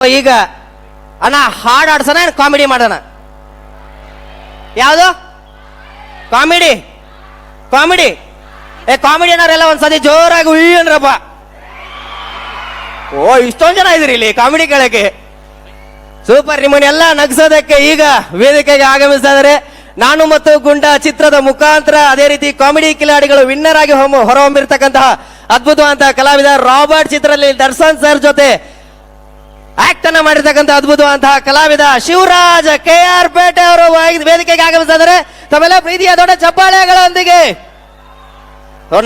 ಈಗ ಅಣ್ಣ ಹಾಡು ಆಡ್ಸೋಣ ಕಾಮಿಡಿ ಮಾಡೋಣ ಯಾವುದು? ಕಾಮಿಡಿ ಕಾಮಿಡಿ ಏ ಕಾಮಿಡಿ ಅನ್ನೋರೆಲ್ಲ ಒಂದ್ಸತಿ ಜೋರಾಗಿ ಉಯ್ ಅನ್ರಪ್ಪ ಓ, ಇಷ್ಟೊಂದು ಜನ ಇದ್ರಿ ಇಲ್ಲಿ ಕಾಮಿಡಿ ಕೇಳಕ್ಕೆ. ಸೂಪರ್ ನಿಮ್ಮನ್ನೆಲ್ಲ ನಗ್ಸೋದಕ್ಕೆ ಈಗ ವೇದಿಕೆಗೆ ಆಗಮಿಸ್ತಾ ನಾನು ಮತ್ತು ಗುಂಡ ಚಿತ್ರದ ಮುಖಾಂತರ ಅದೇ ರೀತಿ ಕಾಮಿಡಿ ಕಿಲಾಡಿಗಳು ವಿನ್ನರ್ ಆಗಿ ಹೊಮ್ಮ ಹೊರಹೊಮ್ಮಿರ್ತಕ್ಕಂತಹ ಅದ್ಭುತವಾದಂತಹ ಕಲಾವಿದ ರಾಬರ್ಟ್ ಚಿತ್ರದಲ್ಲಿ ದರ್ಶನ್ ಸರ್ ಜೊತೆ ಆಕ್ಟ್ ಅನ್ನ ಮಾಡಿರ್ತಕ್ಕಂಥ ಅದ್ಭುತವಂತಹ ಕಲಾವಿದ ಶಿವರಾಜ ಕೆ ಆರ್ ಪೇಟೆ ಅವರು ವೇದಿಕೆಗೆ ಆಗಮಿಸಿದ್ರೆ ತಮ್ಮೆಲ್ಲ ಪ್ರೀತಿಯ ದೊಡ್ಡ ಚಪ್ಪಾಳೆಗಳೊಂದಿಗೆ.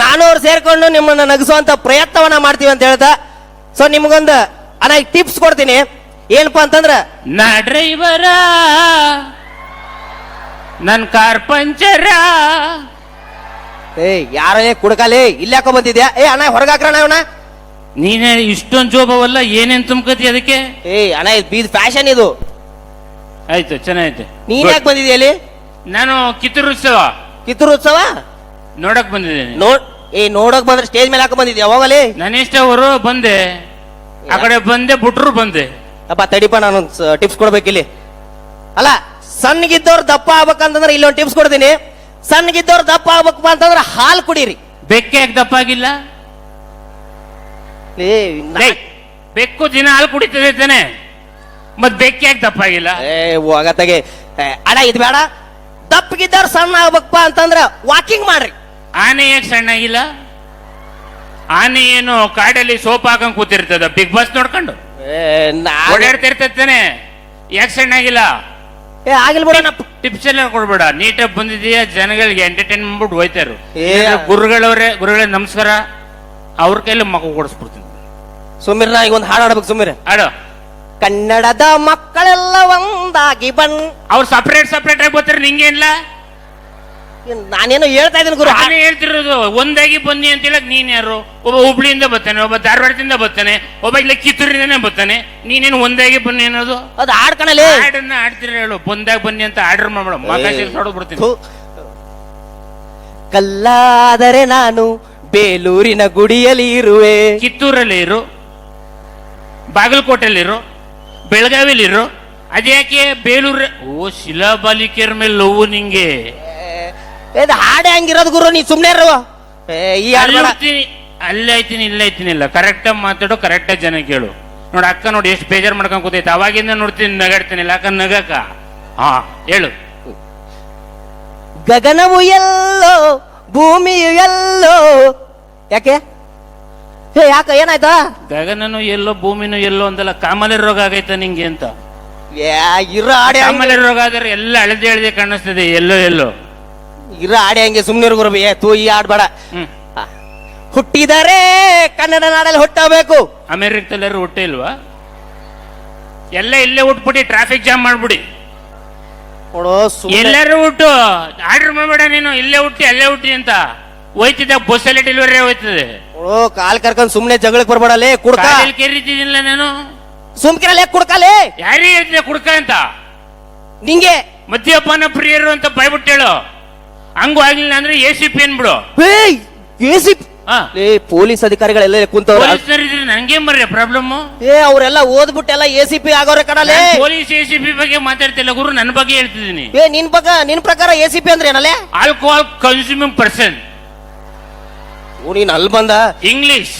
ನಾನು ಅವ್ರು ಸೇರ್ಕೊಂಡು ನಿಮ್ಮನ್ನ ನಗಿಸುವಂತ ಪ್ರಯತ್ನವನ್ನ ಮಾಡ್ತೀವಿ ಅಂತ ಹೇಳ್ತಾ ಸೊ ನಿಮ್ಗೊಂದು ಅಣ್ಣ ಟಿಪ್ಸ್ ಕೊಡ್ತೀನಿ. ಏನಪ್ಪಾ ಅಂತಂದ್ರ ನಾ ಡ್ರೈವರ ನನ್ ಕಾರ್ ಪಂಚರ ಏ ಯಾರೇ ಕುಡ್ಕಾಲಿ ಇಲ್ಲಾಕೋ ಬಂದಿದ್ಯಾ? ಏ ಅಣ್ಣ ಹೊರಗಾಕ್ರಣ ಅವನ ನೀನೇ ಇಷ್ಟೊಂದು ಜೋಬವಲ್ಲ ಏನೇನ್ ತುಂಬ್ಕತಿ ಅದಕ್ಕೆ? ಏ ಅಣ್ಣ ಇದು ಬೀದ್ ಫ್ಯಾಷನ್ ಇದು. ಆಯ್ತು ಚೆನ್ನಾಗೈತೆ. ನೀನ್ ಯಾಕೆ ಬಂದಿದ್ಯಾ ಅಲ್ಲಿ? ನಾನು ಕಿತ್ತೂರು ಉತ್ಸವ. ಕಿತ್ತೂರು ಉತ್ಸವ? ನೋಡಕ್ ಬಂದಿದ್ದೇನೆ. ನೋಡ್ ಏ ನೋಡಕ್ ಬಂದ್ರೆ ಸ್ಟೇಜ್ ಮೇಲೆ ಹಾಕೋ ಬಂದಿದ್ಯಾ ಹೋಗಲಿ ಅವರು ಬಂದೆ. ಆ ಕಡೆ ಬಂದೆ ಬಿಟ್ರು ಬಂದೆ. ಅಪ್ಪ ತಡಿಪ ನಾನು ಟಿಪ್ಸ್ ಕೊಡ್ಬೇಕಿಲ್ಲಿ ಅಲ್ಲ ಸಣ್ಣಗಿದ್ದವ್ರು ದಪ್ಪ ಆಗ್ಬೇಕಂತಂದ್ರೆ ಇಲ್ಲೊಂದು ಟಿಪ್ಸ್ ಕೊಡ್ತೀನಿ. ಸಣ್ಣಗಿದ್ದವ್ರು ದಪ್ಪ ಆಗ್ಬೇಕಪ್ಪ ಅಂತಂದ್ರೆ ಹಾಲು ಕುಡೀರಿ. ಬೆಕ್ಕೆ ಯಾಕೆ ದಪ್ಪ ಆಗಿಲ್ಲ? ಲೇ, ಬೆಕ್ಕು ದಿನ ಹಾಲು ಕುಡಿತದೆ ತಾನೆ ಮತ್ ಬೆಕ್ಕೆ ಯಾಕೆ ತಪ್ಪಾಗಿಲ್ಲ ಏ ಹೋಗತ್ತಾಗೆ ಅಡ ಇದು ಬೇಡ. ದಪ್ಪಗಿದ್ದವ್ರು ಸಣ್ಣ ಆಗ್ಬೇಕಪ್ಪ ಅಂತಂದ್ರೆ ವಾಕಿಂಗ್ ಮಾಡ್ರಿ. ಆನೆ ಯಾಕೆ ಸಣ್ಣ ಆಗಿಲ್ಲ? ಆನೆ ಏನು ಕಾಡಲ್ಲಿ ಸೋಪ್ ಹಾಕೊಂಡ್ ಕೂತಿರ್ತದ? ಬಿಗ್ ಬಾಸ್ ನೋಡ್ಕೊಂಡು? ಏ, ನಾ- ಓಡಾಡ್ತಿರ್ತದ ತಾನೆ. ಯಾಕೆ ಸಣ್ಣ ಆಗಿಲ್ಲ? ಏ ಆಗಿಲ್ಲ ಬಿಡ ಟಿಪ್ಸ್ ಎಲ್ಲ ಕೊಡ್ಬೇಡ. ನೀಟಾಗಿ ಬಂದಿದೀಯ ಜನಗಳಿಗೆ ಎಂಟರ್ಟೈನ್ ಮಾಡ್ಬಿಟ್ಟು ಹೋಯ್ತಾರು ಏ. ಗುರುಗಳವ್ರೆ ಗುರುಗಳೇ ನಮಸ್ಕಾರ. ಅವ್ರ ಕೈಲಿ ಮಗು ಕೊಡಿಸ್ಬಿಡ್ತೀನಿ. ಸುಮ್ಮಿರ್ ನಾ ಈಗ ಒಂದು ಹಾಡು ಆಡ್ಬೇಕು ಸುಮೀರ್. ಹಾಡು. ಕನ್ನಡದ ಮಕ್ಕಳೆಲ್ಲ ಒಂದಾಗಿ ಬನ್ ಅವ್ರು ಸಪ್ರೇಟ್ ಸಪ್ರೇಟ್ ಆಗಿ ಬರ್ತಾರೆ ನಿಂಗೇನಿಲ್ಲ ಇಲ್ಲ ನಾನೇನೋ ಹೇಳ್ತಾ ಇದ್ದೀನಿ ಗುರು. ನಾನು ಹೇಳ್ತಿರೋದು ಒಂದಾಗಿ ಬನ್ನಿ ಅಂತ ಹೇಳಕ್ ನೀನ್ ಯಾರು? ಒಬ್ಬ ಹುಬ್ಳಿಯಿಂದ ಬರ್ತಾನೆ ಒಬ್ಬ ಧಾರವಾಡದಿಂದ ಬರ್ತಾನೆ ಒಬ್ಬ ಇಲ್ಲ ಕಿತ್ತೂರಿಂದನೇ ಬರ್ತಾನೆ ನೀನೇನು ಒಂದಾಗಿ ಬನ್ನಿ ಅನ್ನೋದು? ಅದು ಆಡ್ಕಣಲೇ ಹಾಡನ್ನ ಆಡ್ತಿರ ಹೇಳು ಬಂದಾಗ ಬನ್ನಿ ಅಂತ ಆರ್ಡರ್ ಮಾಡ್ಬೇಡ. ಮಗ ನೋಡೋದು ಬಿಡ್ತೀನಿ. ಕಲ್ಲಾದರೆ ನಾನು ಬೇಲೂರಿನ ಗುಡಿಯಲ್ಲಿ ಇರುವೆ ಕಿತ್ತೂರಲ್ಲಿ ಇರು ಬಾಗಲಕೋಟೆಯಲ್ಲಿರು ಬೆಳಗಾವಿಲಿರು ಅದ್ಯಾಕೆ ಬೇಲೂರು ಓ ಶಿಲಾಬಾಲಿಕೆಯರ ಮೇಲೆ ಲವ್ ನಿಂಗೆ. ಇದು ಹಾಡೆ ಹಂಗಿರೋದು ಗುರು ನೀ ಸುಮ್ಮನೆ ಏ, ಈ ಹಾಡ್ ಅಲ್ಲಿ ಬೇಡ. ಅಲ್ಲೇ ಐತೀನಿ ಇಲ್ಲೇ ಐತೀನಿ ಇಲ್ಲ. ಕರೆಕ್ಟಾಗಿ ಮಾತಾಡೋ ಕರೆಕ್ಟಾಗಿ ಜನ ಕೇಳು. ನೋಡಿ ಅಕ್ಕ ನೋಡಿ ಎಷ್ಟು ಬೇಜಾರು ಮಾಡ್ಕೊಂಡು ಕೂತೈತೆ. ಅವಾಗಿಂದ ನೋಡ್ತೀನಿ ನಗಾಡ್ತೀನಿ ಇಲ್ಲ ಅಕ್ಕ ನಗಕ್ಕ ಹಾ ಹೇಳು. ಗಗನವು ಎಲ್ಲೋ ಭೂಮಿಯು ಎಲ್ಲೋ. ಯಾಕೆ? ಏ ಯಾಕ ಏನಾಯ್ತಾ? ಗಗನನು ಎಲ್ಲೋ ಭೂಮಿನೂ ಎಲ್ಲೋ ಅಂತಲ್ಲ ಕಾಮಲೆ ರೋಗ ಆಗೈತ ನಿಂಗೆ ಅಂತ. ಯಾ, ಇರೋ ಆಡಿ ಕಾಮಲೆ ರೋಗ ಆದ್ರೆ ಎಲ್ಲ ಅಳದೆ ಅಳದೆ ಕಾಣಿಸ್ತದೆ ಎಲ್ಲೋ ಎಲ್ಲೋ. ಇರೋ ಆಡಿ ಹಂಗೆ ಸುಮ್ನೆ ಇರು ಗುರು ಏ ತೂ ಈ ಆಡ್ಬೇಡ ಬೇಡ. ಹ್ಮ್. ಆ, ಹುಟ್ಟಿದರೆ ಕನ್ನಡ ನಾಡಲ್ಲಿ ಹುಟ್ಟಬೇಕು. ಅಮೆರಿಕದಲ್ಲಾರು ಹುಟ್ಟೆ ಇಲ್ವಾ? ಎಲ್ಲ ಇಲ್ಲೇ ಹುಟ್ಬಿಟ್ಟು ಟ್ರಾಫಿಕ್ ಜಾಮ್ ಮಾಡ್ಬಿಡಿ. ನೋಡೋ ಸುಮ್ಮನೆ ಎಲ್ಲರೂ ಹುಟ್ಟು. ಆರ್ಡರ್ ಮಾಡಬೇಡ ನೀನು ಇಲ್ಲೇ ಹುಟ್ಟಿ ಅಲ್ಲೇ ಹುಟ್ಟಿ ಅಂತ. ಹೋಯ್ತಿದ್ದ ಬಸ್ಸಲ್ಲಿ ಡೆಲಿವರಿ ಹೋಯ್ತದೆ. ನೋಡೋ ಕಾಲ್ ಕರ್ಕೊಂಡ್ ಸುಮ್ನೆ ಜಗಳಕ್ ಬರ್ಬೇಡಲೇ ಕುಡ್ಕ. ಕಾಲಲ್ಲಿ ಕೆರಿತಿದ್ದಿಲ್ಲ ನಾನು. ಸುಮ್ಕಿರಲೇ ಕುಡ್ಕಲೇ ಯಾರಿಗೆ ಹೇಳ್ತಿದ್ದೆ ಕುಡ್ಕ ಅಂತ? ನಿಂಗೆ. ಮದ್ಯಪಾನ ಪ್ರಿಯರು ಅಂತ ಭಯಬಿಟ್ಟೇಳು ಹಂಗೂ ಆಗ್ಲಿಲ್ಲ ಅಂದ್ರೆ ಎ ಸಿ ಪಿ ಅನ್ಬಿಡು. ಏಯ್ ಎಸಿ ಹಾ. ಏ ಪೊಲೀಸ್ ಅಧಿಕಾರಿಗಳೆಲ್ಲ ಕುಂತವ್ರೆ. ಪೊಲೀಸ್ನವ್ರು ಇದ್ರೆ ನಂಗೇನ್ ಬರ್ರಿ ಪ್ರಾಬ್ಲಮ್ ಏ ಅವರೆಲ್ಲ ಓದ್ಬಿಟ್ಟೆಲ್ಲ ಎ ಸಿ ಪಿ ಆಗೋರೆ ಕಡಲೆ ಪೊಲೀಸ್ ಎ ಸಿ ಪಿ ಬಗ್ಗೆ ಮಾತಾಡ್ತಿಲ್ಲ ಗುರು ನನ್ನ ಬಗ್ಗೆ ಹೇಳ್ತಿದ್ದೀನಿ. ಏ ನಿನ್ ಬಗ್ಗೆ ನಿನ್ ಪ್ರಕಾರ ಎ ಸಿ ಪಿ ಅಂದ್ರೆ ಏನಲ್ಲೇ ಆಲ್ಕೋಹಾಲ್ ಕನ್ಸ್ಯೂಮಿಂಗ್ ಪರ್ಸನ್. ಓ ನೀನ್ ಅಲ್ಲಿ ಬಂದ? ಇಂಗ್ಲಿಷ್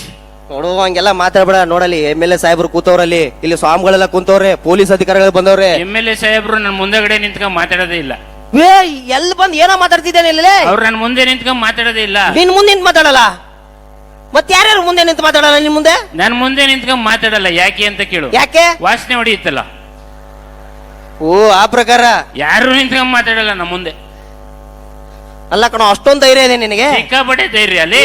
ನೋಡು ಹಂಗೆಲ್ಲ ಮಾತಾಡ್ಬೇಡ. ನೋಡಲಿ ಎಂ ಎಲ್ ಎ ಸಾಹೇಬ್ರು ಕೂತವ್ರಲ್ಲಿ. ಇಲ್ಲಿ ಸ್ವಾಮಿಗಳೆಲ್ಲ ಕುಂತವ್ರೆ ಪೊಲೀಸ್ ಅಧಿಕಾರಿಗಳು ಬಂದವ್ರೆ. ಎಂ ಎಲ್ ಎ ಸಾಹೇಬ್ರು ನನ್ನ ಮುಂದೆಗಡೆ ನಿಂತ್ಕೊಂಡ್ ಮಾತಾಡೋದೇ ಇಲ್ಲ. ಏ ಎಲ್ ಬಂದ್ ಏನೋ ಮಾತಾಡ್ತಿದ್ದೇನೆ ಇಲ್ಲೇ ಅವ್ರು ನನ್ನ ಮುಂದೆ ನಿಂತ್ಕೊಂಡ್ ಮಾತಾಡೋದೇ ಇಲ್ಲ. ನಿನ್ ಮುಂದೆ ನಿಂತ್ ಮಾತಾಡಲ್ಲ? ಮತ್ ಯಾರ್ಯಾರು ಮುಂದೆ ನಿಂತು ಮಾತಾಡಲ್ಲ ನಿನ್ ಮುಂದೆ? ನನ್ ಮುಂದೆ ನಿಂತ್ಕೊಂಡ್ ಮಾತಾಡಲ್ಲ ಯಾಕೆ ಅಂತ ಕೇಳು. ಯಾಕೆ? ವಾಸನೆ ಹೊಡಿಯುತ್ತಲ್ಲ. ಓ ಆ ಪ್ರಕಾರ. ಯಾರು ನಿಂತ್ಕೊಂಡ್ ಮಾತಾಡಲ್ಲ ನಮ್ಮ ಮುಂದೆ. ಅಲ್ಲ ಕಣ ಅಷ್ಟೊಂದ್ ಧೈರ್ಯ ಇದೆ ನಿನಗೆ? ಸಿಕ್ಕಾಪಟ್ಟೆ ಧೈರ್ಯ ಅಲ್ಲಿ.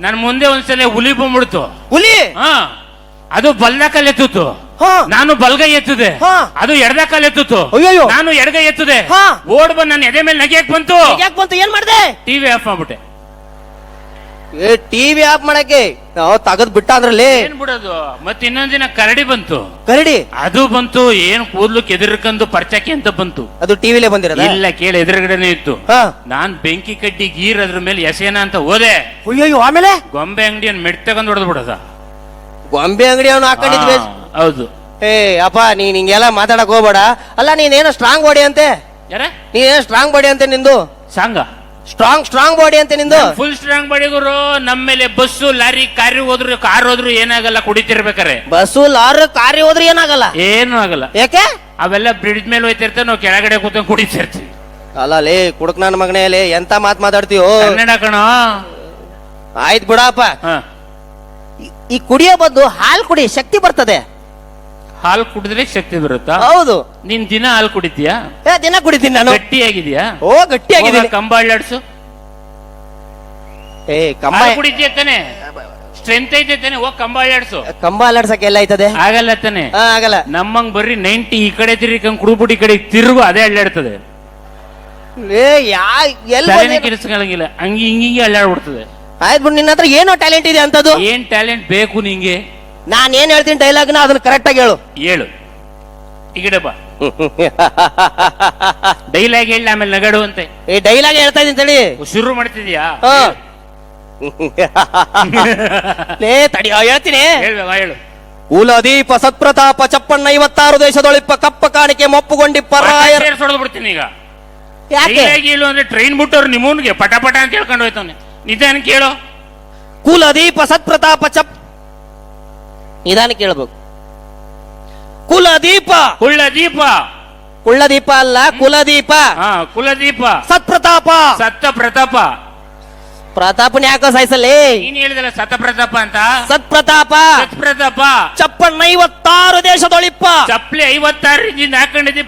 ನನ್ನ ಮುಂದೆ ಒಂದ್ಸಲ ಹುಲಿ ಬಂದ್ಬಿಡ್ತು. ಹುಲಿ? ಹಾ ಅದು ಬಲ್ದ ಕಾಲ್ ಎತ್ತಿತ್ತು. ಹಾ. ನಾನು ಬಲ್ಗೈ ಎತ್ತಿದೆ. ಹಾ. ಅದು ಎಡದ ಕಾಲ್ ಎತ್ತಿತ್ತು. ಅಯ್ಯಯ್ಯೋ. ನಾನು ಎಡಗೈ ಎತ್ತಿದೆ. ಹಾ. ಓಡ್ ಬಂದ್ ನನ್ನ ಎದೆ ಮೇಲೆ ನಗೆಯಕ್ ಬಂತು. ಯಾಕೆ ಬಂತು ಏನ್ ಮಾಡ್ದೆ? ಟಿವಿ ಆಫ್ ಮಾಡ್ಬಿಟ್ಟೆ. ಏ ಟಿವಿ ಆಫ್ ಮಾಡಕ್ಕೆ. ನಾವು ತಗದ್ ಬಿಟ್ಟ ಅಂದ್ರಲ್ಲಿ. ಏನ್ ಬಿಡೋದು? ಮತ್ತೆ ಇನ್ನೊಂದ್ ದಿನ ಕರಡಿ ಬಂತು. ಕರಡಿ? ಅದು ಬಂತು ಏನ್ ಕೂದ್ಲು ಕೆದರ್ಕಂದು ಪರ್ಚಾಕಿ ಅಂತ ಬಂತು. ಅದು ಟಿವಿಲೇ ಬಂದಿರೋದ? ಇಲ್ಲ ಕೇಳಿ ಎದುರುಗಡೆನೆ ಇತ್ತು. ಹಾ. ನಾನ್ ಬೆಂಕಿ ಕಡ್ಡಿ ಗೀರ್ ಅದ್ರ ಮೇಲೆ ಎಸೆನ ಅಂತ ಹೋದೆ. ಅಯ್ಯಯ್ಯೋ ಆಮೇಲೆ? ಗೊಂಬೆ ಅಂಗಡಿಯನ್ ಮೆಟ್ ತಗೊಂಡ್ ಹೊಡೆದ್ ಬಿಡೋದ? ಗೊಂಬೆ ಅಂಗಡಿ ಅವನು ಹಾಕೊಂಡಿದ್ವಿ ಹೌದು. ಏ ಅಪ್ಪ ನೀನ್ ಹಿಂಗೆಲ್ಲ ಮಾತಾಡಕ್ ಹೋಗ್ಬೇಡ. ಅಲ್ಲ ನೀನೇನೋ ಸ್ಟ್ರಾಂಗ್ ಬಾಡಿ ಅಂತೆ? ಯಾರ? ನೀನೇನೋ ಸ್ಟ್ರಾಂಗ್ ಬಾಡಿ ಅಂತೆ ನಿಂದು? ಸಾಂಗ. ಸ್ಟ್ರಾಂಗ್ ಸ್ಟ್ರಾಂಗ್ ಬಾಡಿ ಅಂತ ನಿಂದು. ಫುಲ್ ಸ್ಟ್ರಾಂಗ್ ಬಾಡಿ ಗುರು ನಮ್ಮ ಮೇಲೆ ಬಸ್ಸು ಲಾರಿ ಕಾರಿ ಹೋದ್ರು ಕಾರ್ ಹೋದ್ರು ಏನಾಗಲ್ಲ ಕುಡಿತಿರ್ಬೇಕಾರೆ ಬಸ್ಸು ಲಾರಿ ಕಾರಿ ಹೋದ್ರೆ ಏನಾಗಲ್ಲ. ಏನು ಆಗಲ್ಲ. ಯಾಕೆ? ಅವೆಲ್ಲ ಬ್ರಿಡ್ಜ್ ಮೇಲೆ ಹೋಯ್ತಿರ್ತೇವೆ ನಾವು ಕೆಳಗಡೆ ಕೂತ್ಕೊಂಡು ಕುಡಿತಿರ್ತೀವಿ. ಅಲ್ಲ ಲೇ ಕುಡುಕ್ ನನ್ನ ಮಗನೇ ಲೇ ಎಂತ ಮಾತ್ ಮಾತಾಡ್ತೀಯೋ? ಕನ್ನಡ ಕಣೋ. ಆಯ್ತು ಬಿಡಪ್ಪ. ಈ ಕುಡಿಯೋ ಬದ್ದು ಹಾಲು ಕುಡಿ ಶಕ್ತಿ ಬರ್ತದೆ. ಹಾಲು ಕುಡಿದ್ರೆ ಶಕ್ತಿ ಬರುತ್ತಾ? ಹೌದು. ನೀನ್ ದಿನ ಹಾಲು ಕುಡಿತೀಯಾ? ಏ ದಿನ ಕುಡಿತೀನಿ ನಾನು. ಗಟ್ಟಿಯಾಗಿದ್ಯಾ ಓ ಗಟ್ಟಿಯಾಗಿದ್ದೀನಿ. ಹೋಗ ಕಂಬ ಅಳ್ಳಾಡ್ಸು. ಏ ಕಂಬ ಹಾಲು ಕುಡಿತೀಯ ತಾನೆ? ಸ್ಟ್ರೆಂತ್ ಐತೆ ತಾನೆ ಹೋಗ್ ಕಂಬ ಅಳ್ಳಾಡ್ಸು. ಕಂಬ ಅಲ್ಲಾಡ್ಸಕ್ಕೆ ಎಲ್ಲ ಆಯ್ತದೆ? ಆಗಲ್ಲ ತಾನೆ. ಹಾ ಆಗಲ್ಲ. ನಮ್ಮಂಗ್ ಬರ್ರಿ ನೈಂಟಿ ಈ ಕಡೆ ತಿರ್ಗಿಕೊಂಡ್ ಕುಡುಬುಡಿ ಕಡೆ ತಿರುಗು ಅದೇ ಅಳ್ಳಾಡ್ತದೆ. ಏ ಯಾ ಎಲ್ಲಿ ತಲೆನೇ ಕೆಲ್ಸಗಳಂಗಿಲ್ಲ ಹಂಗಿ ಹಿಂಗಿಂಗೆ ಅಳ್ಳಾಡ್ಬಿಡ್ತದೆ. ಆಯ್ತು ಬಿಡು ನಿನ್ನ ಹತ್ರ ಏನೋ ಟ್ಯಾಲೆಂಟ್ ಇದೆ ಅಂತದ್ದು. ಏನ್ ಟ್ಯಾಲೆಂಟ್ ಬೇಕು ನಿಂಗೆ? ನಾನು ಏನ್ ಹೇಳ್ತೀನಿ ಡೈಲಾಗ್ನ ಅದನ್ನ ಕರೆಕ್ಟ್ ಆಗಿ ಹೇಳು. ಹೇಳು ಈ ಬಾ. ಡೈಲಾಗ್ ಹೇಳಿ ಆಮೇಲೆ ನಗಡು ಅಂತೆ. ಏ ಡೈಲಾಗ್ ಹೇಳ್ತಾ ಇದೀನಿ ತಡಿ. ಶುರು ಮಾಡ್ತಿದ್ಯಾ ಹಾ. ಲೇ ತಡಿ ಆ, ಹೇಳ್ತೀನಿ. ಹೇಳ್ಬೇಕ ಹೇಳು. ಕುಲದೀಪ ಸತ್ಪ್ರತಾಪ ಚಪ್ಪಣ್ಣ ಐವತ್ತಾರು ದೇಶದೊಳಿಪ್ಪ ಕಪ್ಪ ಕಾಣಿಕೆ ಮೊಪ್ಪುಗೊಂಡಿ ಪರಾಯ ಹೊಡೆದು ಬಿಡ್ತೀನಿ ಈಗ. ಯಾಕೆ? ಡೈಲಾಗ್ ಹೇಳು ಅಂದ್ರೆ ಟ್ರೈನ್ ಬಿಟ್ಟವ್ರು ನಿಮ್ಮೂನ್ಗೆ ಪಟ ಪಟ ಅಂತ ಹೇಳ್ಕೊಂಡು ಹೋಯ್ತವ್ನೆ. ನಿಧಾನ ಕೇಳು ಕುಲದೀಪ ಸತ್ಪ್ರತಾಪ ಚಪ್ ನಿಧಾನ ಕೇಳಬೇಕು ಕುಲದೀಪ. ಕುಳ್ಳದೀಪ ಕುಳ್ಳದೀಪ ಅಲ್ಲ ಕುಲದೀಪ. ಹಾ ಕುಲದೀಪ. ಸತ್ಪ್ರತಾಪ. ಸತ್ತ ಪ್ರತಾಪ ಪ್ರತಾಪನ ಯಾಕ ಸಾಯಿಸಲಿ? ನೀನ್ ಹೇಳಿದಲ್ಲ ಸತ ಪ್ರತಾಪ ಅಂತ? ಸತ್ಪ್ರತಾಪ. ಸತ್ ಪ್ರತಾಪ ಚಪ್ಪಣ್ಣ ಐವತ್ತಾರು ದೇಶದೊಳಿಪ್ಪ. ಚಪ್ಲಿ ಐವತ್ತಾರು ಇಂಚಿಂದ ಹಾಕೊಂಡಿದ್ದಿ.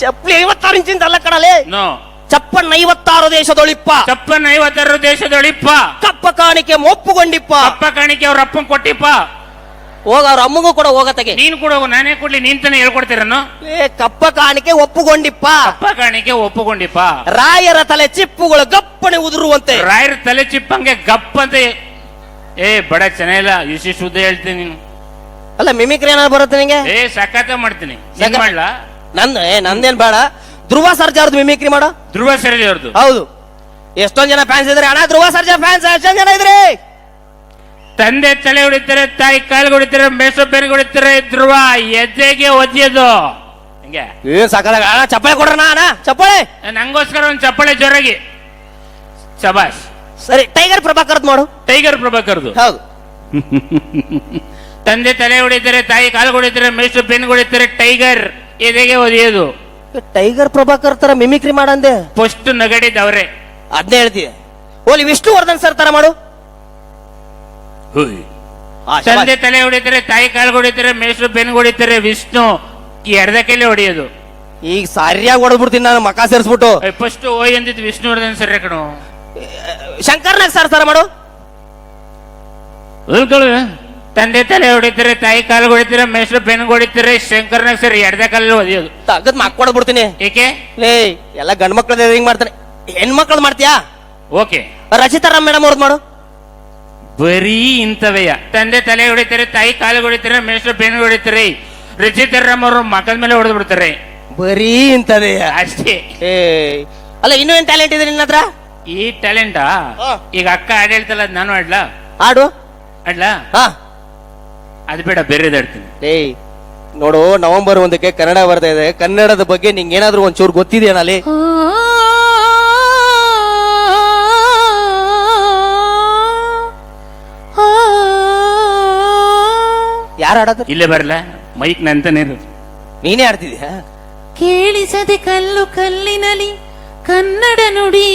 ಚಪ್ಪಲಿ ಐವತ್ತಾರು ಇಂಚಿಂದ ಅಲ್ಲ ಕಣಲೆ. ನೋ. ಚಪ್ಪಣ್ಣ ಐವತ್ತಾರು ದೇಶದೊಳಿಪ್ಪ. ಚಪ್ಪನ್ ಐವತ್ತಾರು ದೇಶದೊಳಿಪ್ಪ. ಕಪ್ಪ ಕಾಣಿಕೆ ಮೊಪ್ಪುಗೊಂಡಿಪ್ಪ. ಅಪ್ಪ ಕಾಣಿಕೆ ಅವ್ರ ಅಪ್ಪ ಕೊಟ್ಟಿಪ್ಪ. ಹೋಗ ಅವ್ರ ಅಮ್ಮಗೂ ಕೂಡ ಹೋಗತ್ತಗೆ. ನೀನು ಕೂಡ ಹೋಗು, ನಾನೇ ಕೊಡ್ಲಿ ನೀನ್ ತಾನೇ ಹೇಳ್ಕೊಡ್ತೀರನು ಏ ಕಪ್ಪ ಕಾಣಿಕೆ ಒಪ್ಪುಗೊಂಡಿಪ್ಪ. ಕಪ್ಪ ಕಾಣಿಕೆ ಒಪ್ಪುಕೊಂಡಿಪ್ಪ ರಾಯರ ತಲೆ ಚಿಪ್ಪುಗಳು ಗಪ್ಪನೆ ಉದುರುವಂತೆ. ರಾಯರ ತಲೆ ಚಿಪ್ಪಂಗೆ ಗಪ್ ಅಂತ ಏ ಬಡ ಚೆನ್ನಾಗಿಲ್ಲ ಇಷ್ಟು ಶುದ್ಧ ಹೇಳ್ತೀನಿ ನೀನು. ಅಲ್ಲ ಮಿಮಿಕ್ರಿ ಏನಾದ್ರು ಬರುತ್ತೆ ನಿಂಗೆ? ಏ ಸಖತ ಮಾಡ್ತೀನಿ. ಸಖತ್? ಹೆಂಗ್ ಮಾಡ್ಲಾ? ನಂದು ಏ ನಂದೇನ್ ಬೇಡ. ಧ್ರುವ ಸರ್ಜಾರ್ದು ಮಿಮಿಕ್ರಿ ಮಾಡೋ? ಧ್ರುವ ಸರಿ ಅವ್ರದ್ದು ಹೌದು. ಎಷ್ಟೊಂದ್ ಜನ ಫ್ಯಾನ್ಸ್ ಇದ್ರೆ. ಅಣ್ಣ ಧ್ರುವ ಸರ್ಜಾ ಫ್ಯಾನ್ಸ್ ಎಷ್ಟೊಂದ್ ಜನ ಇದ್ರಿ? ತಂದೆ ತಲೆ ಹೊಡಿತಾರೆ ತಾಯಿ ಕಾಲು ಹೊಡಿತಾರೆ ಮೇಸೋ ಬೆನ್ ಹೊಡಿತಾರೆ ಧ್ರುವ ಎದ್ದೆಗೆ ಒದ್ಯೋದು. ಹಿಂಗೆ. ಏ ಸಾಕಾದಾಗ ಅಣ್ಣ ಚಪ್ಪಳೆ ಕೊಡ್ರಣ ಅಣ್ಣ ಚಪ್ಪಳೆ. ನಂಗೋಸ್ಕರ ಒಂದು ಚಪ್ಪಳೆ ಜೋರಾಗಿ. ಶಬಾಷ್. ಸರಿ ಟೈಗರ್ ಪ್ರಭಾಕರ್ದ್ ಮಾಡು. ಟೈಗರ್ ಪ್ರಭಾಕರ್ದು ಹೌದು. ತಂದೆ ತಲೆ ಹೊಡಿತಾರೆ ತಾಯಿ ಕಾಲು ಹೊಡಿತಾರೆ ಮೇಸು ಬೆನ್ ಹೊಡಿತಾರೆ ಟೈಗರ್ ಎದೆಗೆ ಒದೆಯೋದು. ಟೈಗರ್ ಪ್ರಭಾಕರ್ ತರ ಮಿಮಿಕ್ರಿ ಮಾಡಂದೆ. ಫಸ್ಟ್ ನಗಡಿದವ್ರೆ. ಅದ್ನೇ ಹೇಳ್ತೀಯ. ಓಲಿ ವಿಷ್ಣುವರ್ಧನ್ ಸರ್ ತರ ಮಾಡು. ತಂದೆ ತಲೆ ಹೊಡಿತಾರೆ ತಾಯಿ ಕಾಲು ಹೊಡಿತಾರೆ ಮೇಸು ಬೆನ್ ಹೊಡಿತಾರೆ ವಿಷ್ಣು ಈ ಅರ್ಧ ಕೈಲಿ ಹೊಡಿಯೋದು. ಈಗ ಸರಿಯಾಗಿ ಹೊಡೆದ್ಬಿಡ್ತೀನಿ ನಾನು ಮಕ ಸೇರಿಸ್ಬಿಟ್ಟು. ಫಸ್ಟ್ ಓಯ್ ಅಂದಿದ್ದು ವಿಷ್ಣುವರ್ಧನ್ ಸರಿ ಕಣು? ಶಂಕರ್ನಾಗ ಸರ್ ಸರ ಮಾಡು. ತಂದೆ ತಲೆ ಹೊಡಿತಾರೆ ತಾಯಿ ಕಾಲು ಹೊಡಿತಾರೆ ಮೇಸು ಬೆನ್ ಹೊಡಿತಾರೆ ಶಂಕರ್ನಾಗ ಸರಿ ಎರ್ಧ ಕಾಲಲ್ಲಿ ಹೊದಿಯೋದು ತಗದ್ ಮಕ್ಕ ಹೊಡೆದ್ಬಿಡ್ತೀನಿ. ಏಕೆ? ಲೇ ಎಲ್ಲ ಗಂಡ್ ಮಕ್ಳದ ಹಿಂಗ್ ಮಾಡ್ತಾರೆ? ಹೆಣ್ಮಕ್ಳದ್ ಮಾಡ್ತೀಯಾ? ಓಕೆ. ರಚಿತಾ ರಾಮ್ ಮೇಡಮ್ ಅವ್ರದ್ ಮಾಡು. ಬರೀ ಇಂಥವೆಯ. ತಂದೆ ತಲೆ ಹೊಡಿತಾರೆ ತಾಯಿ ಕಾಲು ಹೊಡಿತಾರೆ ಮೇಸು ಬೆನ್ನು ಹೊಡಿತಾರೆ ರಚಿತಾರಾಮ್ ಅವರು ಮಕ್ಕಳ ಮೇಲೆ ಹೊಡೆದು ಬಿಡ್ತಾರೆ. ಬರೀ ಇಂತದೇ ಅಷ್ಟೇ. ಏ ಅಲ್ಲ ಇನ್ನೂ ಏನ್ ಟ್ಯಾಲೆಂಟ್ ಇದೆ ನಿನ್ನ ಹತ್ರ? ಈ ಟ್ಯಾಲೆಂಟಾ ಹಾ. ಈಗ ಅಕ್ಕ ಹಾಡ್ ಹೇಳ್ತಲ್ಲ ಅದ್ ನಾನು ಆಡ್ಲಾ? ಆಡು. ಆಡ್ಲಾ? ಹಾ. ಅದು ಬೇಡ ಬೇರೆ ಆಡ್ತೀನಿ. ಏಯ್ ನೋಡು ನವೆಂಬರ್ ಒಂದಕ್ಕೆ ಕನ್ನಡ ಬರ್ತಾ ಇದೆ. ಕನ್ನಡದ ಬಗ್ಗೆ ನಿಂಗೆ ಏನಾದ್ರೂ ಒಂಚೂರು ಗೊತ್ತಿದೆಯಾ ಅಲ್ಲಿ ಯಾರು ಆಡೋದು ಇಲ್ಲೇ ಬರಲ್ಲ ಮೈಕ್ ನಂತಾನೆ ಇರು ನೀನೇ ಆಡ್ತಿದ್ಯಾ? ಕೇಳಿಸದೆ ಕಲ್ಲು ಕಲ್ಲಿನಲ್ಲಿ ಕನ್ನಡ ನುಡಿ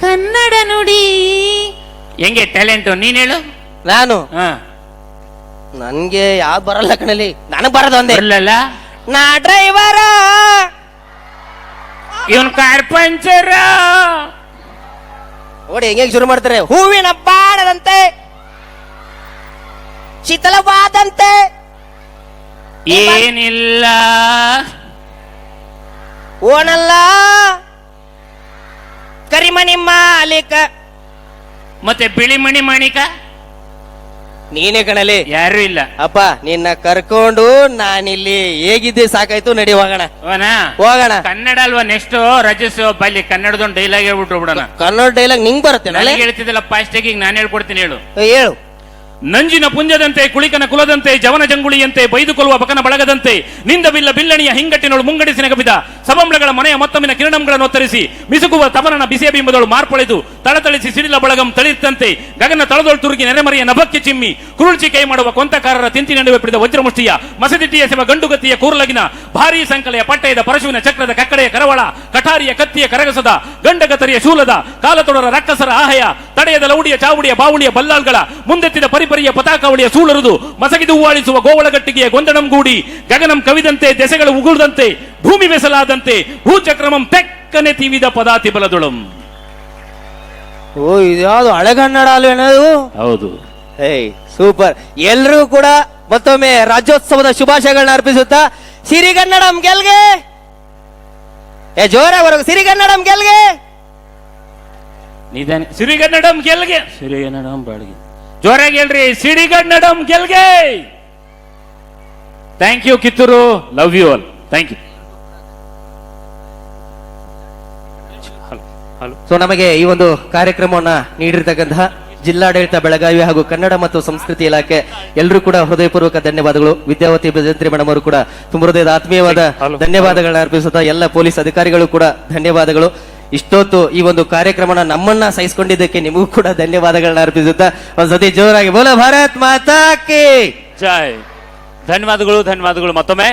ಕನ್ನಡ ನುಡಿ. ಹೆಂಗೆ ಟ್ಯಾಲೆಂಟ್? ನೀನ್ ಹೇಳು. ನಾನು? ಹಾ. ನನ್ಗೆ ಯಾವ್ದು ಬರಲ್ಲ ಕಣಲಿ ನನಗ್ ಬರೋದು ಒಂದೇ. ಬರಲ್ಲ ನಾ ಡ್ರೈವರ. ಇವನ್ ಕಾರ್ ಪಂಚರ ನೋಡಿ ಹೆಂಗೆ ಶುರು ಮಾಡ್ತಾರೆ? ಹೂವಿನ ಬಾಣದಂತೆ. ಶೀತಲವಾದಂತೆ ಏನಿಲ್ಲ. ಓನಲ್ಲ. ಕರಿಮಣಿ ಮಾಲೀಕ. ಮತ್ತೆ ಬಿಳಿ ಮಣಿ ಮಾಣಿಕ ನೀನೇ ಕಣಲಿ. ಯಾರು ಇಲ್ಲ. ಅಪ್ಪ ನಿನ್ನ ಕರ್ಕೊಂಡು ನಾನಿಲ್ಲಿ ಹೇಗಿದ್ದೆ ಸಾಕಾಯ್ತು ನಡಿ ಹೋಗೋಣ. ಅವನಾ ಹೋಗೋಣ. ಕನ್ನಡ ಅಲ್ವಾ ನೆಕ್ಸ್ಟ್ ರಚಿಸೋ ಬಲ್ಲಿ ಕನ್ನಡದೊಂದು ಡೈಲಾಗ್ ಹೇಳ್ಬಿಟ್ಟು ಬಿಡೋಣ ಕನ್ನಡ ಡೈಲಾಗ್ ನಿಂಗ್ ಬರುತ್ತೆ ನನಗೆ ಹೇಳ್ತಿದ್ದಲ್ಲ ಫಾಸ್ಟ್ ಈಗ ನಾನು ಹೇಳ್ಕೊಡ್ತೀನಿ ಹೇಳು. ಹೇಳು. ನಂಜಿನ ಪುಂಜದಂತೆ, ಕುಳಿಕನ ಕುಲದಂತೆ, ಜವನ ಜಂಗುಳಿಯಂತೆ ಬೈದುಕೊಳ್ಳುವ ಬಕನ ಬಳಗದಂತೆ ನಿಂದ ಬಿಲ್ಲ ಬಿಲ್ಲಣಿಯ ಹಿಂಗಟ್ಟಿನೊಳು ಮುಂಗಡಿಸಿ ನಗಬಿದ ಸಬಂಬಳಗಳ ಮನೆಯ ಮೊತ್ತಮಿನ ಕಿರಣಂಗಳನ್ನು ಒತ್ತರಿಸಿ, ಮಿಸುಕುವ ತವರನ ಬಿಸಿಯ ಬಿಂಬದಳು ಮಾರ್ಪಳೆದು ತಳತಳಿಸಿ ಸಿಡಿಲ ಬಳಗಂ ತಳಿರ್ತಂತೆ ಗಗನ ತಳದೊಳ ತುರುಗಿ ನೆರೆಮರೆಯ ನಭಕ್ಕೆ ಚಿಮ್ಮಿ ಕುರುಳ್ಚಿ ಕೈ ಮಾಡುವ ಕೊಂತಕಾರರ ತಿಂತಿ ನಡುವೆ ಪಿಡಿದ ವಜ್ರಮುಷ್ಟಿಯ ಮಸದಿಟ್ಟಿಯ ಸೆವ ಗಂಡುಗತಿಯ ಕೂರ್ಲಗಿನ ಭಾರೀ ಸಂಕಲೆಯ ಪಟ್ಟಯದ ಪರಶುವಿನ ಚಕ್ರದ ಕಕ್ಕಡೆಯ ಕರವಳ, ಕಠಾರಿಯ ಕತ್ತಿಯ ಕರಗಸದ, ಗಂಡಗತರಿಯ ಶೂಲದ, ಕಾಲತೊಡರ ರಕ್ಕಸರ ಆಹಯ, ತಡೆಯದ ಲೌಡಿಯ ಚಾವುಡಿಯ ಬಾವುಳಿಯ ಬಲ್ಲಾಳ್ಗಳ, ಮುಂದೆತ್ತಿದ ಪರಿಪರಿಯ ಪತಾಕಾವಳಿಯ ಸೂಳರುದು, ಮಸಗಿದು ಹೂವಾಳಿಸುವ ಗೋವಳಗಟ್ಟಿಗೆಯ ಗೊಂದಣಂಗೂಡಿ ಗಗನಂ ಕವಿದಂತೆ ದೆಸೆಗಳು ಉಗುಳದಂತೆ, ಭೂಮಿ ಬೆಸಲಾದಂತೆ, ಭೂಚಕ್ರಮಂ ತೆಕ್ಕನೆ ತಿವಿದ ಪದಾತಿ ಬಲದುಳಂ ಓ ಇದ್ಯಾವುದು ಹಳೆಗನ್ನಡ ಅಲ್ವೇನದು ಹೌದು. ಏಯ್ ಸೂಪರ್. ಎಲ್ಲರೂ ಕೂಡ ಮತ್ತೊಮ್ಮೆ ರಾಜ್ಯೋತ್ಸವದ ಶುಭಾಶಯಗಳನ್ನ ಅರ್ಪಿಸುತ್ತಾ ಸಿರಿಗನ್ನಡಂ ಗೆಲ್ಗೆ! ಏ ಜೋರಾಗಿ ಬರೋ ಸಿರಿಗನ್ನಡಂ ಗೆಲ್ಗೆ! ನಿಧಾನ. ಸಿರಿಗನ್ನಡಂ ಗೆಲ್ಗೆ! ಸಿರಿಗನ್ನಡಂ ಬಾಳ್ಗೆ. ಜೋರಾಗಿ ಹೇಳ್ರಿ ಸಿರಿಗನ್ನಡಂ ಗೆಲ್ಗೆ! Thank you Kittur. Love you all thank you so ನಮಗೆ ಈ ಒಂದು ಕಾರ್ಯಕ್ರಮವನ್ನ ನೀಡಿರ್ತಕ್ಕಂತಹ ಜಿಲ್ಲಾಡಳಿತ ಬೆಳಗಾವಿ ಹಾಗೂ ಕನ್ನಡ ಮತ್ತು ಸಂಸ್ಕೃತಿ ಇಲಾಖೆ ಎಲ್ಲರೂ ಕೂಡ ಹೃದಯಪೂರ್ವಕ ಧನ್ಯವಾದಗಳು. ವಿದ್ಯಾವತಿ ಭಜಂತ್ರಿ ಮೇಡಮ್ ಅವರು ಕೂಡ ತುಂಬ ಹೃದಯದ ಆತ್ಮೀಯವಾದ ಧನ್ಯವಾದಗಳನ್ನು ಅರ್ಪಿಸುತ್ತಾ ಎಲ್ಲ ಪೊಲೀಸ್ ಅಧಿಕಾರಿಗಳು ಕೂಡ ಧನ್ಯವಾದಗಳು. ಇಷ್ಟೊತ್ತು ಈ ಒಂದು ಕಾರ್ಯಕ್ರಮನ ನಮ್ಮನ್ನ ಸಹಿಸಿಕೊಂಡಿದ್ದಕ್ಕೆ ನಿಮಗೂ ಕೂಡ ಧನ್ಯವಾದಗಳನ್ನ ಅರ್ಪಿಸುತ್ತಾ ಒಂದ್ಸತಿ ಜೋರಾಗಿ ಬೋಲ ಭಾರತ್ ಮಾತಾ ಕಿ. ಜೈ. ಧನ್ಯವಾದಗಳು ಧನ್ಯವಾದಗಳು ಮತ್ತೊಮ್ಮೆ.